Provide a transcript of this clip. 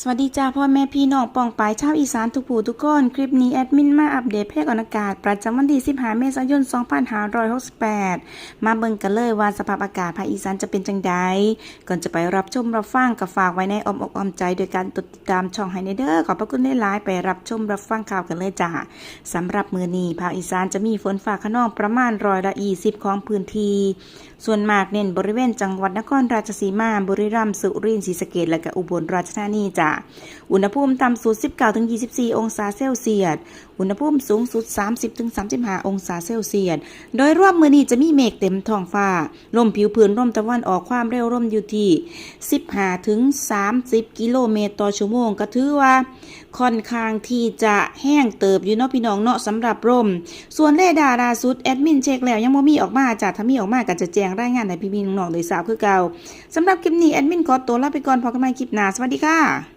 สวัสดีจ้าพ่อแม่พี่น้องปองปายชาวอีสานทุกผู้ทุกคน คลิปนี้แอดมินมาอัปเดตเพลงอากาศ ประจำวันที่15เมษายน 2568 มาเบิ่งกันเลยว่าสภาพอากาศภาคอีสานจะเป็นจังใดก่อนจะไปรับชมรับฟังกับฝากไว้ในอมอกอมใจ โดยการติดตามช่องไฮเนเดอร์ขอบพระคุณได้หลายๆไปรับชมรับฟังข่าวกันเลยจ้าสำหรับมือนี้ภาคอีสานจะมีฝนฟ้าขนองประมาณร้อยละ20ของพื้นที่ส่วนมากเน้นบริเวณจังหวัดนครราชสีมาบุรีรัมย์สุรินทร์ศรีสะเกษและก็อุบลราชธานีจ้าอุณหภูมิต่ำสุด 19-24 องศาเซลเซียส อุณหภูมิสูงสุด 30-35 องศาเซลเซียส โดยรอบมือนี้จะมีเมฆเต็มท้องฟ้า ลมผิวพื้นลมตะวันออกความเร็วลมอยู่ที่ 15-30 กิโลเมตรต่อชั่วโมง ก็ถือว่า ค่อนข้างที่จะแห้งเติบอยู่เนาะพี่น้องเนาะสำหรับลม ส่วนเรดาราสุดแอดมินเช็คแล้วยังบ่มีออกมาจ้ะถ้ามีออกมาก็จะแจ้งรายงานให้พี่น้องๆได้ทราบคือเก่าสำหรับคลิปนี้แอดมินขอตัวลาไปก่อนพบกันใหม่คลิปหน้าสวัสดีค่ะ